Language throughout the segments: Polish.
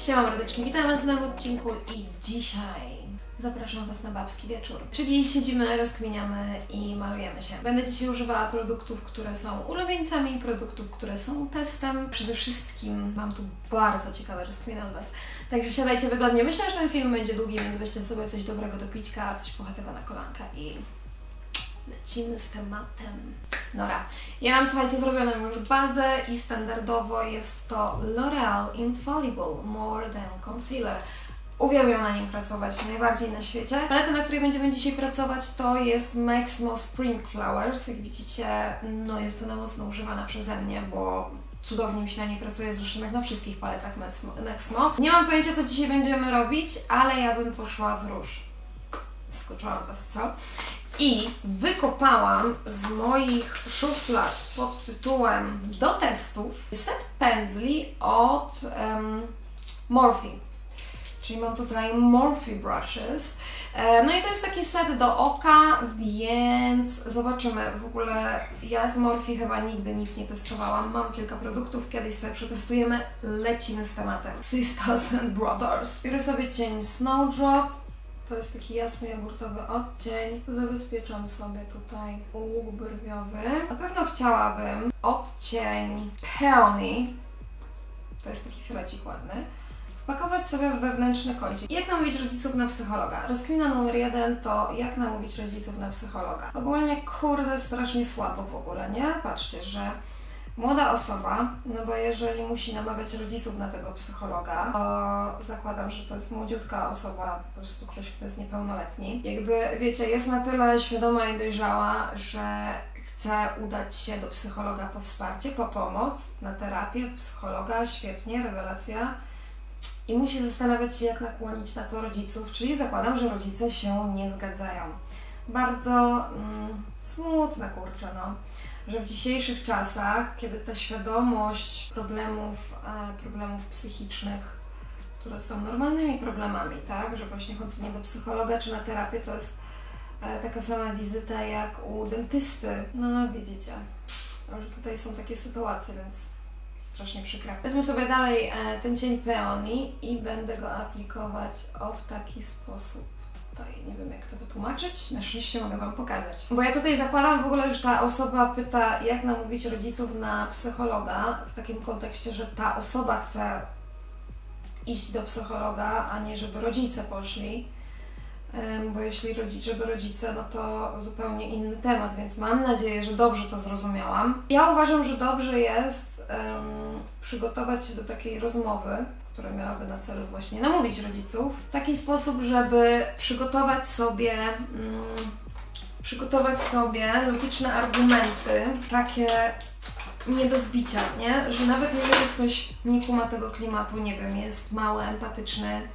Siema mordeczki, witam Was w nowym odcinku i dzisiaj zapraszam Was na babski wieczór. Czyli siedzimy, rozkminiamy i malujemy się. Będę dzisiaj używała produktów, które są ulubieńcami, produktów, które są testem. Przede wszystkim mam tu bardzo ciekawe rozkminy od Was. Także siadajcie wygodnie. Myślę, że ten film będzie długi, więc weźcie sobie coś dobrego do pićka, coś puchatego na kolanka i lecimy z tematem. Dobra, ja mam, słuchajcie, zrobioną już bazę i standardowo jest to L'Oreal Infallible More Than Concealer. Uwielbiam na nim pracować najbardziej na świecie. Paleta, na której będziemy dzisiaj pracować, to jest Maximo Spring Flowers. Jak widzicie, no jest ona mocno używana przeze mnie, bo cudownie mi się na niej pracuje, zresztą jak na wszystkich paletach. Maximo. Nie mam pojęcia, co dzisiaj będziemy robić, ale ja bym poszła w róż. Skoczyłam Was, co? I wykopałam z moich szuflad pod tytułem do testów set pędzli od um, Morphe. Czyli mam tutaj Morphe Brushes. E, No i to jest taki set do oka, więc zobaczymy. W ogóle ja z Morphe chyba nigdy nic nie testowałam. Mam kilka produktów, kiedyś sobie przetestujemy. Lecimy z tematem. Sisters and Brothers. Biorę sobie cień Snowdrop. To jest taki jasny jogurtowy odcień. Zabezpieczam sobie tutaj łuk brwiowy. Na pewno chciałabym odcień Peony. To jest taki fiolecik ładny. Wpakować sobie wewnętrzny kącik. Jak namówić rodziców na psychologa? Rozkmina numer jeden to jak namówić rodziców na psychologa. Ogólnie kurde strasznie słabo w ogóle, nie? Patrzcie, że młoda osoba, no bo jeżeli musi namawiać rodziców na tego psychologa, to zakładam, że to jest młodziutka osoba, po prostu ktoś, kto jest niepełnoletni. Jakby, wiecie, jest na tyle świadoma i dojrzała, że chce udać się do psychologa po wsparcie, po pomoc, na terapię od psychologa, świetnie, rewelacja. I musi zastanawiać się, jak nakłonić na to rodziców, czyli zakładam, że rodzice się nie zgadzają. Bardzo mm, smutne, kurczę, no, że w dzisiejszych czasach, kiedy ta świadomość problemów, e, problemów psychicznych, które są normalnymi problemami, tak, że właśnie chodzenie do psychologa czy na terapię to jest e, taka sama wizyta jak u dentysty. No, widzicie, że tutaj są takie sytuacje, więc strasznie przykre. Wezmę sobie dalej e, ten cień peoni i będę go aplikować o w taki sposób. Tutaj nie wiem jak to wytłumaczyć, na szczęście mogę Wam pokazać. Bo ja tutaj zakładam w ogóle, że ta osoba pyta, jak namówić rodziców na psychologa, w takim kontekście, że ta osoba chce iść do psychologa, a nie żeby rodzice poszli. Bo jeśli rodzic, żeby rodzice, no to zupełnie inny temat, więc mam nadzieję, że dobrze to zrozumiałam. Ja uważam, że dobrze jest em, przygotować się do takiej rozmowy, która miałaby na celu właśnie namówić rodziców, w taki sposób, żeby przygotować sobie, mm, przygotować sobie logiczne argumenty, takie nie do zbicia, nie? Że nawet jeżeli ktoś nie kuma tego klimatu, nie wiem, jest mały, empatyczny,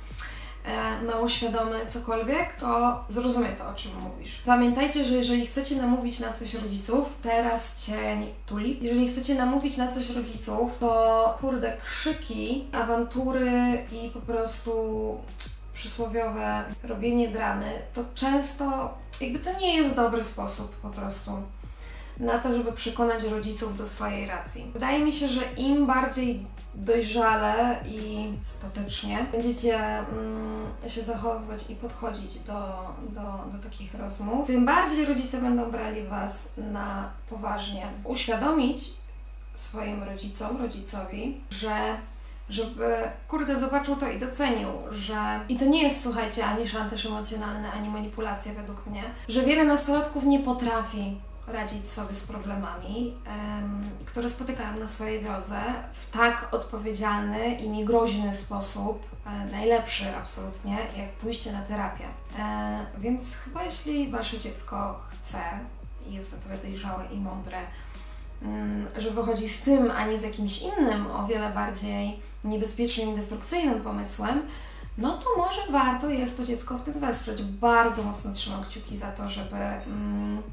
mało świadomy, cokolwiek, to zrozumie to, o czym mówisz. Pamiętajcie, że jeżeli chcecie namówić na coś rodziców, teraz cień tulip. Jeżeli chcecie namówić na coś rodziców, to kurde, krzyki, awantury i po prostu przysłowiowe robienie dramy, to często jakby to nie jest dobry sposób po prostu na to, żeby przekonać rodziców do swojej racji. Wydaje mi się, że im bardziej dojrzale i statecznie będziecie mm, się zachowywać i podchodzić do, do, do takich rozmów, tym bardziej rodzice będą brali Was na poważnie. Uświadomić swoim rodzicom, rodzicowi, że żeby, kurde, zobaczył to i docenił, że i to nie jest, słuchajcie, ani szantaż emocjonalny, ani manipulacja według mnie, że wiele nastolatków nie potrafi radzić sobie z problemami, em, które spotykają na swojej drodze w tak odpowiedzialny i niegroźny sposób, e, najlepszy absolutnie, jak pójście na terapię. E, więc chyba jeśli Wasze dziecko chce i jest na tyle dojrzałe i mądre, mm, że wychodzi z tym, a nie z jakimś innym, o wiele bardziej niebezpiecznym i destrukcyjnym pomysłem, no to może warto jest to dziecko w tym wesprzeć. Bardzo mocno trzymam kciuki za to, żeby, mm,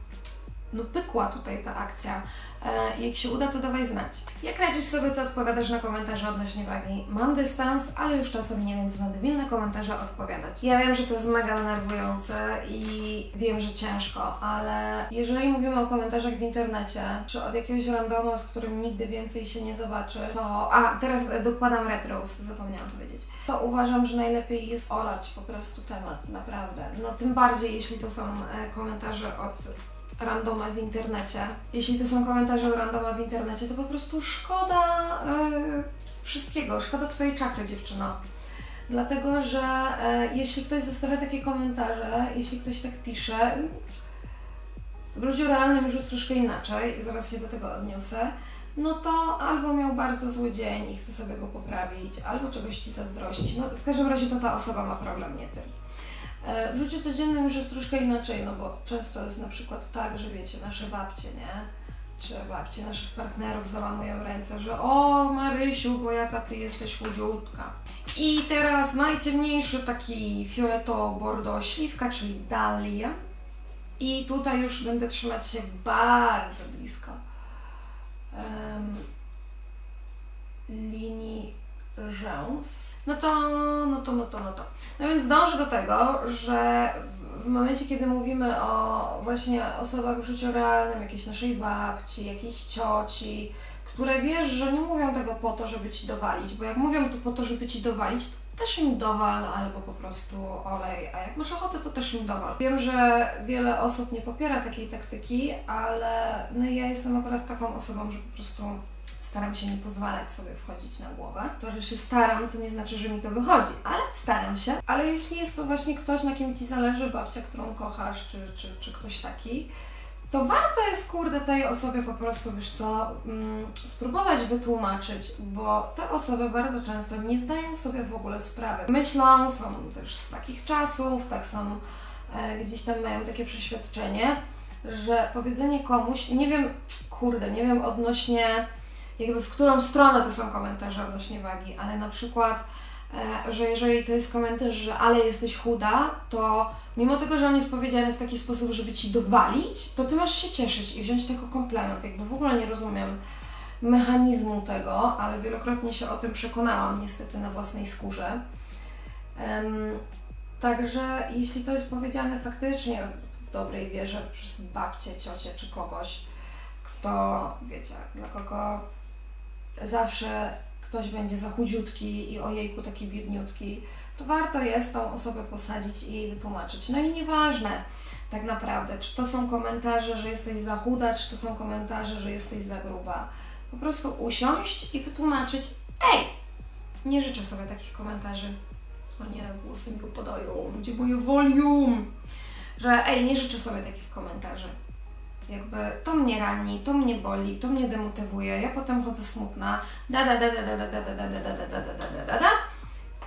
no pykła tutaj ta akcja. E, jak się uda, to dawaj znać. Jak radzisz sobie, co odpowiadasz na komentarze odnośnie wagi? Mam dystans, ale już czasem nie wiem, co na debilne komentarze odpowiadać. Ja wiem, że to jest mega denerwujące i wiem, że ciężko, ale jeżeli mówimy o komentarzach w internecie, czy od jakiegoś randoma, z którym nigdy więcej się nie zobaczy, to... A, teraz dokładam retros, zapomniałam powiedzieć. To uważam, że najlepiej jest olać po prostu temat, naprawdę. No tym bardziej, jeśli to są e, komentarze od randoma w internecie. Jeśli to są komentarze od randoma w internecie, to po prostu szkoda e, wszystkiego, szkoda Twojej czakry, dziewczyno. Dlatego, że e, jeśli ktoś zostawia takie komentarze, jeśli ktoś tak pisze, w ludziu realnym już jest troszkę inaczej, zaraz się do tego odniosę, no to albo miał bardzo zły dzień i chce sobie go poprawić, albo czegoś Ci zazdrości. No w każdym razie to ta osoba ma problem, nie Ty. E, W życiu codziennym już jest troszkę inaczej, no bo często jest na przykład tak, że wiecie, nasze babcie, nie? Czy babcie naszych partnerów załamują ręce, że o Marysiu, bo jaka ty jesteś chudziutka. I teraz najciemniejszy taki fioletowo-bordo śliwka, czyli dalia. I tutaj już będę trzymać się bardzo blisko em, linii rzęs. No to, no to, no to, no to. No więc dążę do tego, że w momencie, kiedy mówimy o właśnie osobach w życiu realnym, jakiejś naszej babci, jakiejś cioci, które wiesz, że nie mówią tego po to, żeby ci dowalić, bo jak mówią to po to, żeby ci dowalić, to też im dowal albo po prostu olej, a jak masz ochotę, to też im dowal. Wiem, że wiele osób nie popiera takiej taktyki, ale no ja jestem akurat taką osobą, że po prostu staram się nie pozwalać sobie wchodzić na głowę. To, że się staram, to nie znaczy, że mi to wychodzi, ale staram się. Ale jeśli jest to właśnie ktoś, na kim Ci zależy, babcia, którą kochasz, czy, czy, czy ktoś taki, to warto jest, kurde, tej osobie po prostu, wiesz co, mm, spróbować wytłumaczyć, bo te osoby bardzo często nie zdają sobie w ogóle sprawy. Myślą, są też z takich czasów, tak są, e, gdzieś tam mają takie przeświadczenie, że powiedzenie komuś, nie wiem, kurde, nie wiem odnośnie jakby w którą stronę to są komentarze odnośnie wagi, ale na przykład, e, że jeżeli to jest komentarz, że ale jesteś chuda, to mimo tego, że on jest powiedziany w taki sposób, żeby ci dowalić, to ty masz się cieszyć i wziąć jako komplement. Jakby w ogóle nie rozumiem mechanizmu tego, ale wielokrotnie się o tym przekonałam niestety na własnej skórze. Em, Także jeśli to jest powiedziane faktycznie w dobrej wierze przez babcię, ciocię czy kogoś, kto, wiecie, dla kogo zawsze ktoś będzie za chudziutki i ojejku taki biedniutki, to warto jest tą osobę posadzić i jej wytłumaczyć. No i nieważne tak naprawdę, czy to są komentarze, że jesteś za chuda, czy to są komentarze, że jesteś za gruba. Po prostu usiąść i wytłumaczyć, ej, nie życzę sobie takich komentarzy. O nie, włosy mi upadają, gdzie moje volume? Że ej, nie życzę sobie takich komentarzy jakby to mnie rani, to mnie boli, to mnie demotywuje, ja potem chodzę smutna, da da da da da da da da da da da da da da da da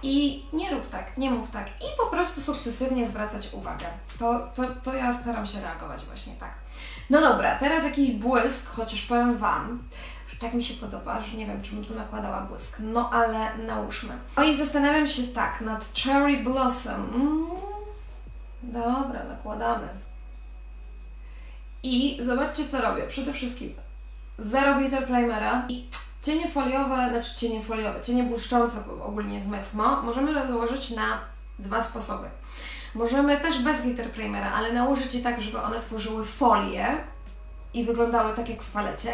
i nie rób tak, nie mów tak i po prostu sukcesywnie zwracać uwagę. To, to, to ja staram się reagować właśnie tak. No dobra, teraz jakiś błysk, chociaż powiem Wam, że tak mi się podoba, że nie wiem, czy bym tu nakładała błysk, no ale nałóżmy. No i zastanawiam się tak nad Cherry Blossom. Mm, dobra, nakładamy. I zobaczcie, co robię. Przede wszystkim 0 glitter primera i cienie foliowe, znaczy cienie foliowe, cienie błyszczące ogólnie z Mexmo możemy rozłożyć na dwa sposoby. Możemy też bez glitter primera, ale nałożyć je tak, żeby one tworzyły folię i wyglądały tak jak w palecie.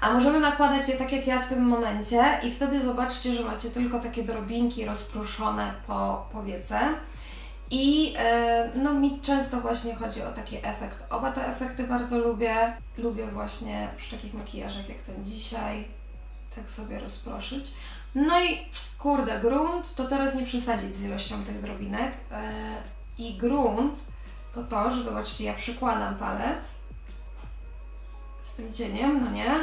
A możemy nakładać je tak jak ja w tym momencie i wtedy zobaczcie, że macie tylko takie drobinki rozproszone po powiece. I e, no mi często właśnie chodzi o taki efekt. Oba te efekty bardzo lubię. Lubię właśnie przy takich makijażach jak ten dzisiaj, tak sobie rozproszyć. No i kurde, grunt to teraz nie przesadzić z ilością tych drobinek. E, I grunt to to, że zobaczcie, ja przykładam palec z tym cieniem, no nie?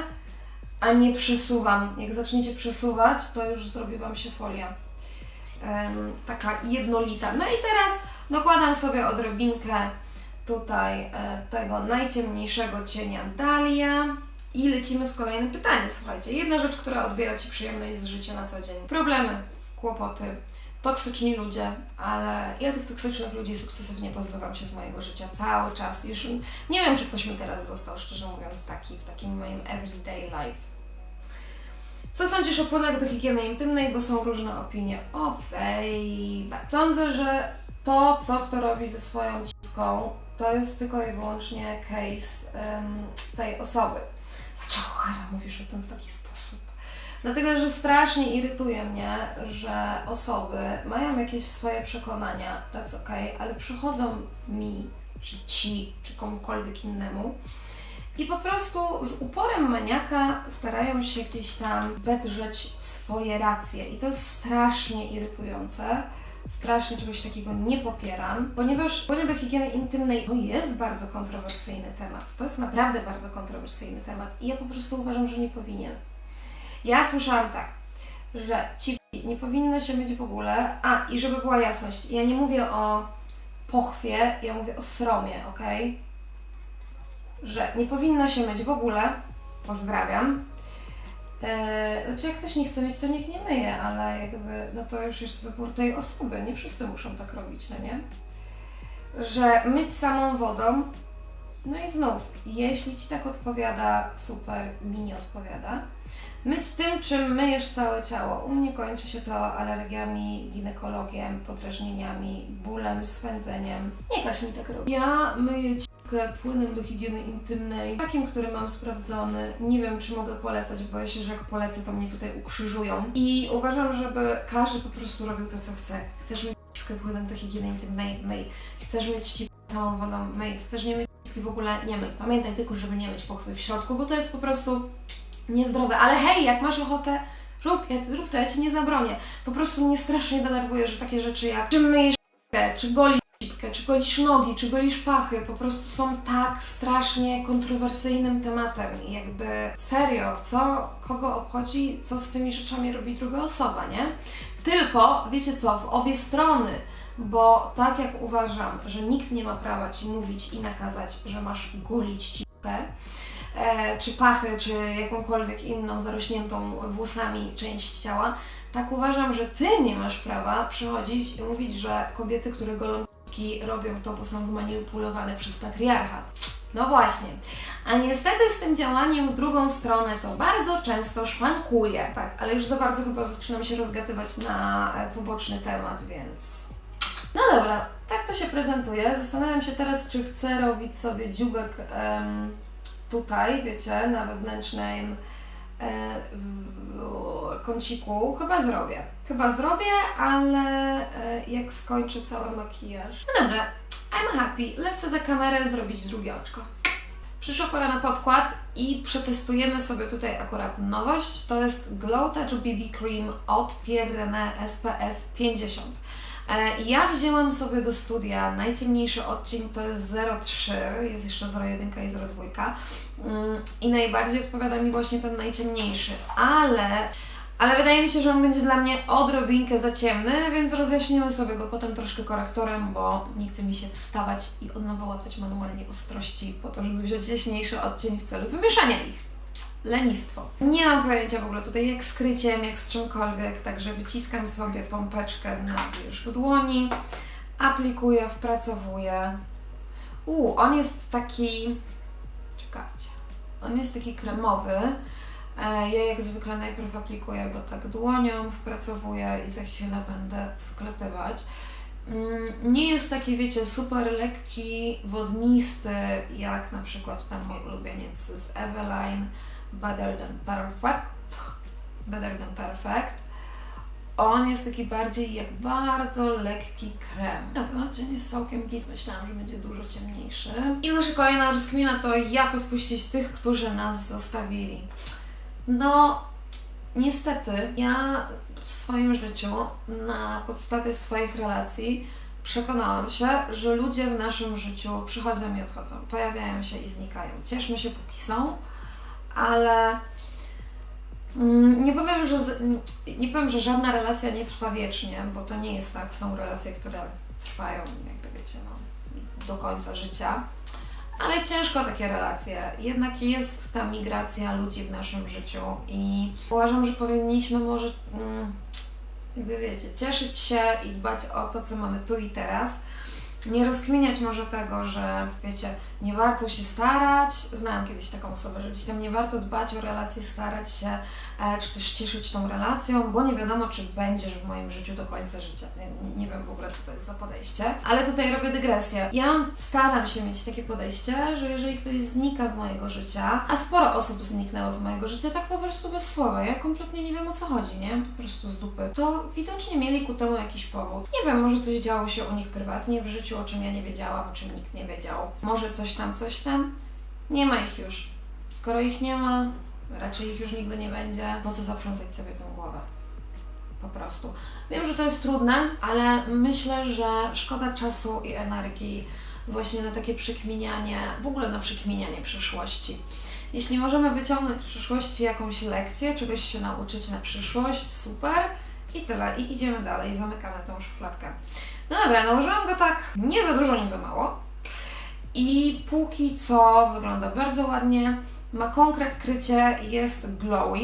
A nie przesuwam. Jak zaczniecie przesuwać, to już zrobi Wam się folia taka jednolita. No i teraz dokładam sobie odrobinkę tutaj e, tego najciemniejszego cienia Dalia i lecimy z kolejnym pytaniem. Słuchajcie, jedna rzecz, która odbiera Ci przyjemność z życia na co dzień. Problemy, kłopoty, toksyczni ludzie, ale ja tych toksycznych ludzi sukcesywnie pozbywam się z mojego życia cały czas. Już nie wiem, czy ktoś mi teraz został, szczerze mówiąc, taki w takim moim everyday life. Co sądzisz o płynach do higieny intymnej, bo są różne opinie. O baby. Sądzę, że to, co kto robi ze swoją cipką, to jest tylko i wyłącznie case em, tej osoby. Dlaczego Hera mówisz o tym w taki sposób? Dlatego, że strasznie irytuje mnie, że osoby mają jakieś swoje przekonania, that's okej, ale przychodzą mi, czy ci, czy komukolwiek innemu i po prostu z uporem maniaka starają się gdzieś tam wedrzeć swoje racje. I to jest strasznie irytujące. Strasznie czegoś takiego nie popieram, ponieważ płyny do higieny intymnej to jest bardzo kontrowersyjny temat. To jest naprawdę bardzo kontrowersyjny temat i ja po prostu uważam, że nie powinien. Ja słyszałam tak, że ci nie powinno się mieć w ogóle. A, i żeby była jasność, ja nie mówię o pochwie, ja mówię o sromie, ok? Że nie powinno się mieć w ogóle. Pozdrawiam. Eee, znaczy, jak ktoś nie chce mieć, to niech nie myje, ale jakby, no to już jest wybór tej osoby. Nie wszyscy muszą tak robić, no nie? Że myć samą wodą, no i znów, jeśli Ci tak odpowiada, super, mi nie odpowiada. Myć tym, czym myjesz całe ciało. U mnie kończy się to alergiami, ginekologiem, podrażnieniami, bólem, swędzeniem. Nie każ mi tak robić. Ja myję płynem do higieny intymnej, takim, który mam sprawdzony. Nie wiem, czy mogę polecać, boję się, że jak polecę, to mnie tutaj ukrzyżują. I uważam, żeby każdy po prostu robił to, co chce. Chcesz mieć ciukę płynem do higieny intymnej? Myj. Chcesz mieć ciukę całą wodą? Myj. Chcesz nie mieć ciuki w ogóle? Nie myj. Pamiętaj tylko, żeby nie mieć pochwy w środku, bo to jest po prostu niezdrowe. Ale hej, jak masz ochotę, rób, ja, rób to, ja Ci nie zabronię. Po prostu mnie strasznie denerwuje, że takie rzeczy jak czy myjesz cipkę, czy golisz czy golisz nogi, czy golisz pachy, po prostu są tak strasznie kontrowersyjnym tematem. Jakby serio, co kogo obchodzi, co z tymi rzeczami robi druga osoba, nie? Tylko, wiecie co, w obie strony, bo tak jak uważam, że nikt nie ma prawa Ci mówić i nakazać, że masz golić cipkę, e, czy pachy, czy jakąkolwiek inną zarośniętą włosami część ciała, tak uważam, że Ty nie masz prawa przychodzić i mówić, że kobiety, które golą robią to, bo są zmanipulowane przez patriarchat. No właśnie. A niestety z tym działaniem w drugą stronę to bardzo często szwankuje. Tak, ale już za bardzo chyba zaczynam się rozgatywać na e, poboczny temat, więc... No dobra, tak to się prezentuje. Zastanawiam się teraz, czy chcę robić sobie dziubek tutaj, wiecie, na wewnętrznym kąciku. Chyba zrobię. Chyba zrobię, ale e, jak skończę cały makijaż. No dobra, I'm happy. Lecę za kamerę zrobić drugie oczko. Przyszła pora na podkład i przetestujemy sobie tutaj akurat nowość. To jest Glow Touch BB Cream od Pierre René SPF 50. E, Ja wzięłam sobie do studia najciemniejszy odcień, to jest 03, jest jeszcze 01 i 02. Mm, I najbardziej odpowiada mi właśnie ten najciemniejszy, ale, ale wydaje mi się, że on będzie dla mnie odrobinkę za ciemny, więc rozjaśnimy sobie go potem troszkę korektorem, bo nie chce mi się wstawać i od nowa łapać manualnie ostrości po to, żeby wziąć jaśniejszy odcień w celu wymieszania ich. Lenistwo. Nie mam pojęcia w ogóle tutaj jak z jak z czymkolwiek, także wyciskam sobie pompeczkę na wierzch dłoni, aplikuję, wpracowuję. U, on jest taki... Czekajcie. On jest taki kremowy. E, Ja jak zwykle najpierw aplikuję go tak dłonią, wpracowuję i za chwilę będę wklepywać. Mm, Nie jest taki, wiecie, super lekki, wodnisty, jak na przykład ten mój ulubieniec z Eveline, Better Than Perfect. Better Than Perfect. On jest taki bardziej jak bardzo lekki krem. A ten odcień jest całkiem git, myślałam, że będzie dużo ciemniejszy. I nasza kolejna rozkmina to jak odpuścić tych, którzy nas zostawili. No, niestety, ja w swoim życiu na podstawie swoich relacji przekonałam się, że ludzie w naszym życiu przychodzą i odchodzą, pojawiają się i znikają. Cieszmy się póki są, ale mm, nie powiem, że nie powiem, że żadna relacja nie trwa wiecznie, bo to nie jest tak. Są relacje, które trwają, jakby wiecie, no, do końca życia. Ale ciężko takie relacje. Jednak jest ta migracja ludzi w naszym życiu i uważam, że powinniśmy może mm, jakby wiecie, cieszyć się i dbać o to, co mamy tu i teraz. Nie rozkminiać może tego, że wiecie, nie warto się starać. Znałam kiedyś taką osobę, że gdzieś tam nie warto dbać o relacje, starać się, e, czy też cieszyć tą relacją, bo nie wiadomo, czy będziesz w moim życiu do końca życia. Nie, nie wiem w ogóle, co to jest za podejście. Ale tutaj robię dygresję. Ja staram się mieć takie podejście, że jeżeli ktoś znika z mojego życia, a sporo osób zniknęło z mojego życia, tak po prostu bez słowa. Ja kompletnie nie wiem o co chodzi, nie? Po prostu z dupy. To widocznie mieli ku temu jakiś powód. Nie wiem, może coś działo się u nich prywatnie w życiu, o czym ja nie wiedziałam, o czym nikt nie wiedział. Może coś tam, coś tam. Nie ma ich już. Skoro ich nie ma, raczej ich już nigdy nie będzie. Po co zaprzątać sobie tą głowę? Po prostu. Wiem, że to jest trudne, ale myślę, że szkoda czasu i energii właśnie na takie przekminianie, w ogóle na przekminianie przeszłości. Jeśli możemy wyciągnąć z przeszłości jakąś lekcję, czegoś się nauczyć na przyszłość, super. I tyle. I idziemy dalej, zamykamy tą szufladkę. No dobra, nałożyłam go tak nie za dużo, nie za mało. I póki co wygląda bardzo ładnie. Ma konkret krycie, jest glowy.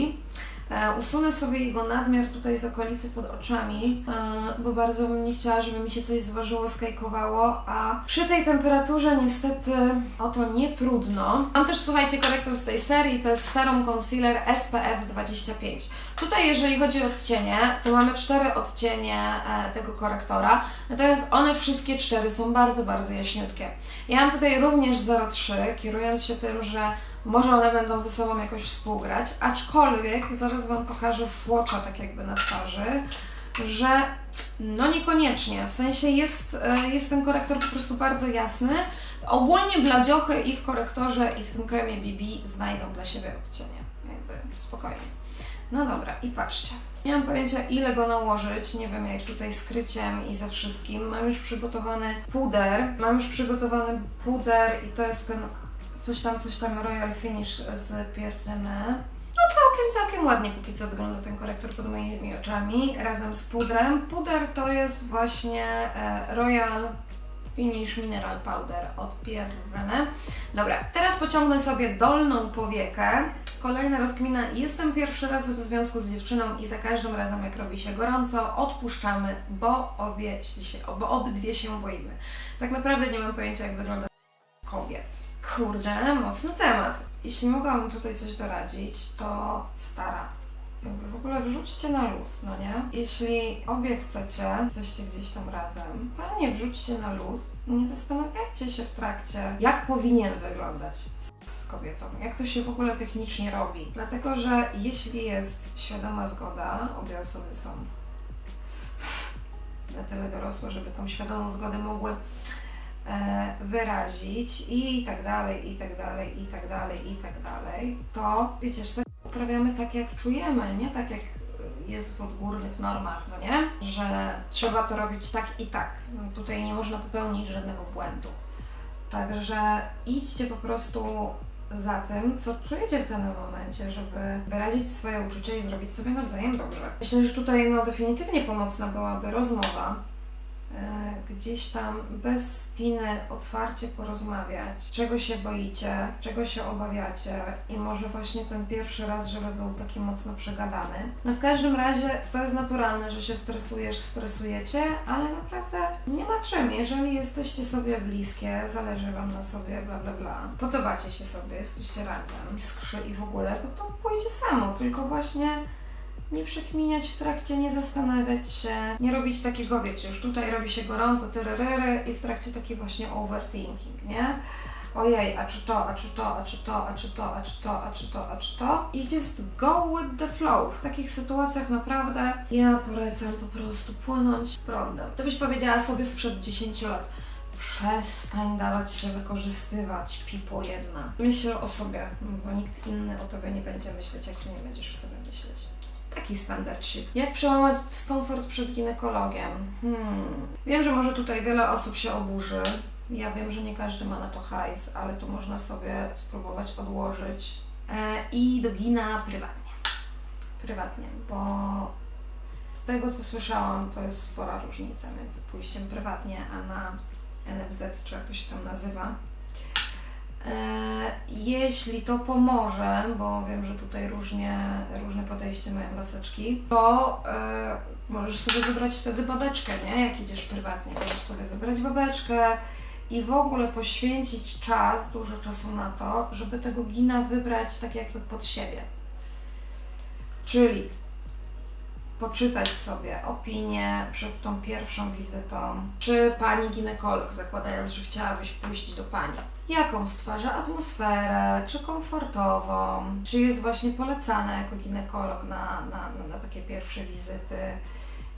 E, usunę sobie jego nadmiar tutaj z okolicy pod oczami, e, bo bardzo bym nie chciała, żeby mi się coś zważyło, skajkowało, a przy tej temperaturze niestety o to nie trudno. Mam też, słuchajcie, korektor z tej serii, to jest Serum Concealer SPF 25. Tutaj, jeżeli chodzi o odcienie, to mamy cztery odcienie e, tego korektora, natomiast one wszystkie cztery są bardzo, bardzo jaśniutkie. Ja mam tutaj również 0,3, kierując się tym, że może one będą ze sobą jakoś współgrać, aczkolwiek zaraz Wam pokażę słocza tak jakby na twarzy, że no niekoniecznie, w sensie jest, e, jest ten korektor po prostu bardzo jasny. Ogólnie bladziochy i w korektorze i w tym kremie BB znajdą dla siebie odcienie, jakby spokojnie. No dobra, i patrzcie. Nie mam pojęcia ile go nałożyć, nie wiem jak tutaj z kryciem i ze wszystkim. Mam już przygotowany puder, mam już przygotowany puder i to jest ten coś tam, coś tam Royal Finish z Pierre No całkiem, całkiem ładnie póki co wygląda ten korektor pod moimi oczami, razem z pudrem. Puder to jest właśnie e, Royal Finish Mineral Powder od Pierre René. Dobra, teraz pociągnę sobie dolną powiekę. Kolejna rozkmina. Jestem pierwszy raz w związku z dziewczyną i za każdym razem, jak robi się gorąco, odpuszczamy, bo, obie się, bo obydwie się boimy. Tak naprawdę nie mam pojęcia, jak wygląda kobiet. Kurde, mocny temat. Jeśli mogłabym tutaj coś doradzić, to stara. Jakby w ogóle wrzućcie na luz, no nie? Jeśli obie chcecie, jesteście gdzieś tam razem, to nie wrzućcie na luz. Nie zastanawiajcie się w trakcie, jak powinien wyglądać z- kobietą, jak to się w ogóle technicznie robi. Dlatego, że jeśli jest świadoma zgoda, obie osoby są na tyle dorosłe, żeby tą świadomą zgodę mogły wyrazić i tak dalej, i tak dalej, i tak dalej, i tak dalej, to wiecie, że uprawiamy tak, jak czujemy, nie tak, jak jest w odgórnych normach, no nie? Że trzeba to robić tak i tak. No, tutaj nie można popełnić żadnego błędu. Także idźcie po prostu za tym, co czujecie w danym momencie, żeby wyrazić swoje uczucia i zrobić sobie nawzajem dobrze. Myślę, że tutaj no, definitywnie pomocna byłaby rozmowa, e, gdzieś tam bez spiny otwarcie porozmawiać, czego się boicie, czego się obawiacie i może właśnie ten pierwszy raz, żeby był taki mocno przegadany. No w każdym razie to jest naturalne, że się stresujesz, stresujecie, ale naprawdę nie ma czym. Jeżeli jesteście sobie bliskie, zależy Wam na sobie, bla bla bla, podobacie się sobie, jesteście razem, skrzy i w ogóle, to to pójdzie samo, tylko właśnie nie przekminiać w trakcie, nie zastanawiać się, nie robić takiego, wiecie, już tutaj robi się gorąco, tyryryry i w trakcie taki właśnie overthinking, nie? Ojej, a czy to, a czy to, a czy to, a czy to, a czy to, a czy to, a czy to? I just go with the flow. W takich sytuacjach naprawdę ja polecam po prostu płynąć prądem. Co byś powiedziała sobie sprzed 10 lat? Przestań dawać się wykorzystywać, pipo jedna. Myśl o sobie, bo nikt inny o tobie nie będzie myśleć, jak ty nie będziesz o sobie myśleć. Taki standard shit. Jak przełamać dyskomfort przed ginekologiem? Hmm. Wiem, że może tutaj wiele osób się oburzy. Ja wiem, że nie każdy ma na to hajs, ale to można sobie spróbować odłożyć e, i do gina prywatnie. Prywatnie, bo z tego co słyszałam, to jest spora różnica między pójściem prywatnie, a na NFZ, czy jak to się tam nazywa. Jeśli to pomoże, bo wiem, że tutaj różnie, różne podejście mają laseczki, to e, możesz sobie wybrać wtedy babeczkę, nie? Jak idziesz prywatnie, możesz sobie wybrać babeczkę i w ogóle poświęcić czas, dużo czasu na to, żeby tego gina wybrać tak jakby pod siebie. Czyli poczytać sobie opinię przed tą pierwszą wizytą, czy pani ginekolog, zakładając, że chciałabyś pójść do pani. Jaką stwarza atmosferę, czy komfortową, czy jest właśnie polecana jako ginekolog na, na, na, takie pierwsze wizyty,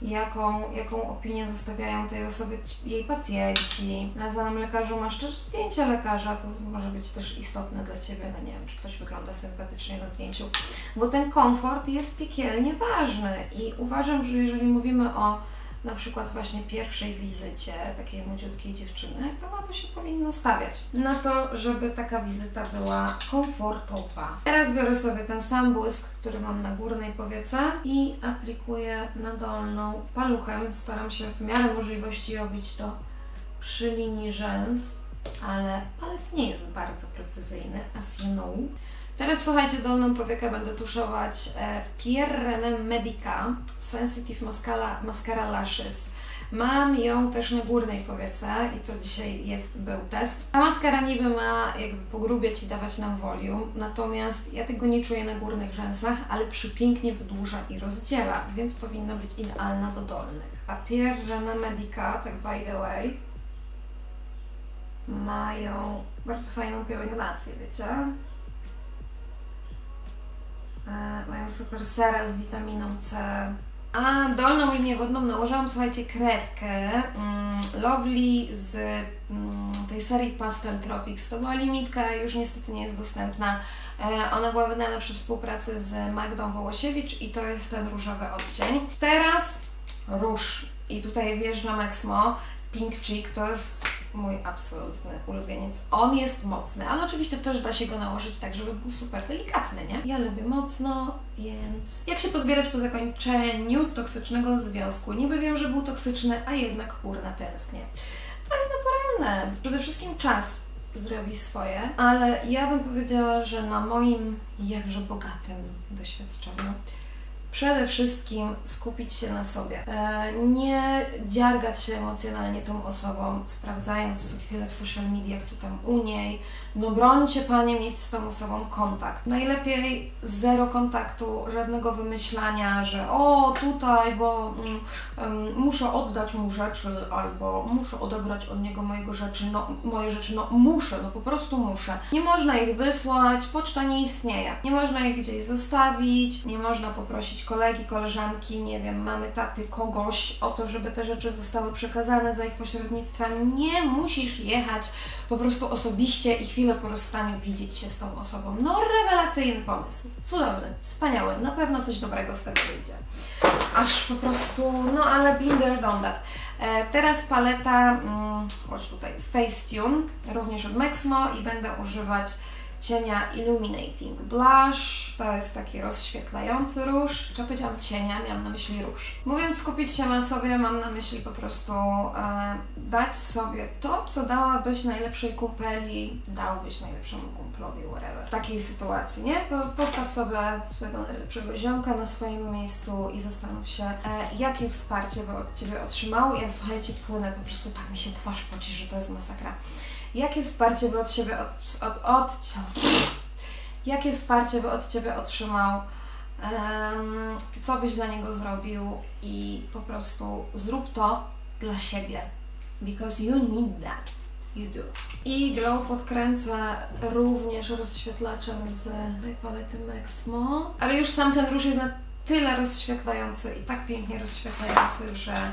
jaką, jaką opinię zostawiają tej osobie jej pacjenci. Na znanym lekarzu masz też zdjęcie lekarza, to może być też istotne dla Ciebie, no nie wiem, czy ktoś wygląda sympatycznie na zdjęciu, bo ten komfort jest piekielnie ważny i uważam, że jeżeli mówimy o na przykład właśnie pierwszej wizycie takiej młodziutkiej dziewczyny, to na to się powinno stawiać. Na to, żeby taka wizyta była komfortowa. Teraz biorę sobie ten sam błysk, który mam na górnej powiece i aplikuję na dolną paluchem. Staram się w miarę możliwości robić to przy linii rzęs, ale palec nie jest bardzo precyzyjny, as you know. Teraz słuchajcie, dolną powiekę będę tuszować e, Pierre Medica Sensitive Mascara, Mascara Lashes. Mam ją też na górnej powiece i to dzisiaj jest, był test. Ta maskara niby ma jakby pogrubiać i dawać nam volume, natomiast ja tego nie czuję na górnych rzęsach, ale przepięknie wydłuża i rozdziela, więc powinna być idealna do dolnych. A Pierre Medica, tak by the way, mają bardzo fajną pielęgnację, wiecie? E, Mają super sera z witaminą C. A dolną linię wodną nałożyłam, słuchajcie, kredkę mm, Lovely z mm, tej serii Pastel Tropics. To była limitka, już niestety nie jest dostępna. E, ona była wydana przy współpracy z Magdą Wołosiewicz i to jest ten różowy odcień. Teraz róż. I tutaj wjeżdżam Exmo. Pink Cheek to jest mój absolutny ulubieniec. On jest mocny, ale oczywiście też da się go nałożyć tak, żeby był super delikatny, nie? Ja lubię mocno, więc... Jak się pozbierać po zakończeniu toksycznego związku? Niby wiem, że był toksyczny, a jednak kurna tęsknię. To jest naturalne. Przede wszystkim czas zrobi swoje, ale ja bym powiedziała, że na moim jakże bogatym doświadczeniu przede wszystkim skupić się na sobie. E, Nie dziargać się emocjonalnie tą osobą, sprawdzając co chwilę w social mediach, co tam u niej. No brońcie Panie mieć z tą osobą kontakt. Najlepiej zero kontaktu, żadnego wymyślania, że o tutaj, bo mm, muszę oddać mu rzeczy, albo muszę odebrać od niego mojego rzeczy, no, moje rzeczy, no muszę, no po prostu muszę. Nie można ich wysłać, poczta nie istnieje. Nie można ich gdzieś zostawić, nie można poprosić kolegi, koleżanki, nie wiem, mamy, taty, kogoś o to, żeby te rzeczy zostały przekazane za ich pośrednictwem. Nie musisz jechać po prostu osobiście i chwilę po rozstaniu widzieć się z tą osobą. No rewelacyjny pomysł, cudowny, wspaniały, na pewno coś dobrego z tego wyjdzie. Aż po prostu, no ale been there, done that. E, teraz paleta, mm, chodź tutaj, Facetune, również od Maxmo i będę używać cienia Illuminating Blush. To jest taki rozświetlający róż. Czy powiedziałam cienia? Miałam na myśli róż. Mówiąc skupić się na sobie, mam na myśli po prostu e, dać sobie to, co dałabyś najlepszej kumpeli, dałbyś najlepszemu kumplowi, whatever. W takiej sytuacji, nie? Po- Postaw sobie swojego najlepszego ziomka na swoim miejscu i zastanów się, e, jakie wsparcie by od Ciebie otrzymał. Ja słuchajcie, płynę, po prostu tak mi się twarz poci, że to jest masakra. Jakie wsparcie by od siebie od, od, od, jakie wsparcie by od Ciebie otrzymał, co byś dla niego zrobił i po prostu zrób to dla siebie. Because you need that. You do. I glow podkręcę również rozświetlaczem z tej palety Maxmo. Ale już sam ten róż jest na tyle rozświetlający i tak pięknie rozświetlający, że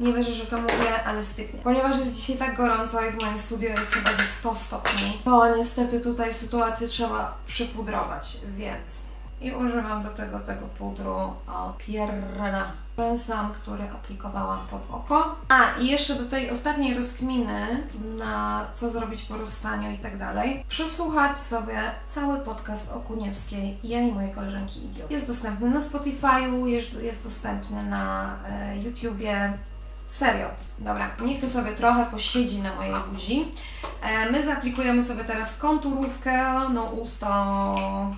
nie wierzę, że to mówię, ale styknie. Ponieważ jest dzisiaj tak gorąco i w moim studiu jest chyba ze 100 stopni, to niestety tutaj sytuację trzeba przypudrować, więc... I używam do tego tego pudru od Pierrena. Ten sam, który aplikowałam pod oko. A, i jeszcze do tej ostatniej rozkminy na co zrobić po rozstaniu i tak dalej. Przesłuchać sobie cały podcast o Kuniewskiej, ja i moje koleżanki Idiot. Jest dostępny na Spotify'u, jest, jest dostępny na e, YouTubie, Serio. Dobra, niech to sobie trochę posiedzi na mojej buzi. E, my zaaplikujemy sobie teraz konturówkę na usta.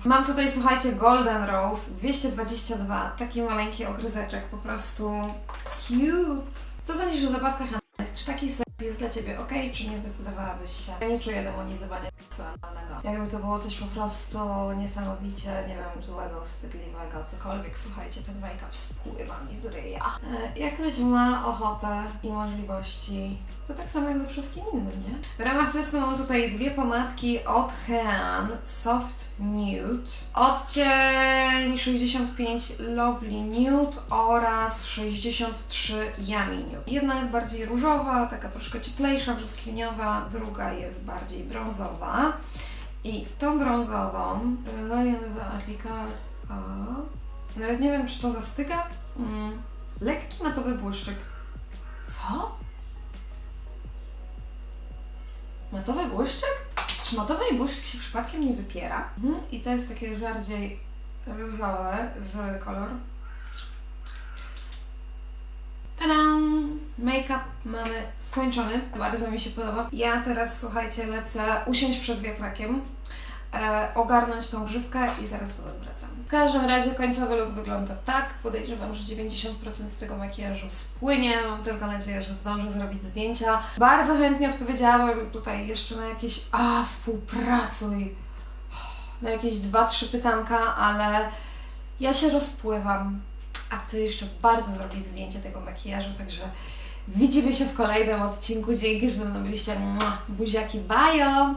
Mam tutaj, słuchajcie, Golden Rose 222. Taki maleńki ogryzeczek, po prostu cute. Co sądzisz o zabawkach Annych? Czy taki seks jest dla Ciebie ok, czy nie zdecydowałabyś się? Ja nie czuję demonizowania seksualnego. Jakby to było coś po prostu niesamowicie, nie wiem, złego, wstydliwego, cokolwiek. Słuchajcie, ten make-up spływa mi z ryja. E, Jak ktoś ma ochotę i możliwości, to tak samo jak ze wszystkim innym, nie? W ramach testu mam tutaj dwie pomadki od Hean Soft Nude. Odcień 65 Lovely Nude oraz 63 Yummy Nude. Jedna jest bardziej różowa, taka troszkę cieplejsza, brzoskwiniowa, druga jest bardziej brązowa. I tą brązową. Nawet nie wiem, czy to zastyga. Mm. Lekki matowy błyszczyk. Co? Matowy błyszczyk? Czy matowy błyszczyk się przypadkiem nie wypiera? Mhm. I to jest takie bardziej różowe, różowy kolor. Make-up mamy skończony. Bardzo mi się podoba. Ja teraz, słuchajcie, lecę usiąść przed wiatrakiem, e, ogarnąć tą grzywkę i zaraz do wracam. W każdym razie końcowy look wygląda tak. Podejrzewam, że 90% tego makijażu spłynie. Mam tylko nadzieję, że zdążę zrobić zdjęcia. Bardzo chętnie odpowiedziałabym tutaj jeszcze na jakieś a, współpracuj. Na jakieś dwa, trzy pytanka, ale ja się rozpływam. A chcę jeszcze bardzo zrobić zdjęcie tego makijażu, także widzimy się w kolejnym odcinku. Dzięki, że ze mną byliście. Buziaki, bajo!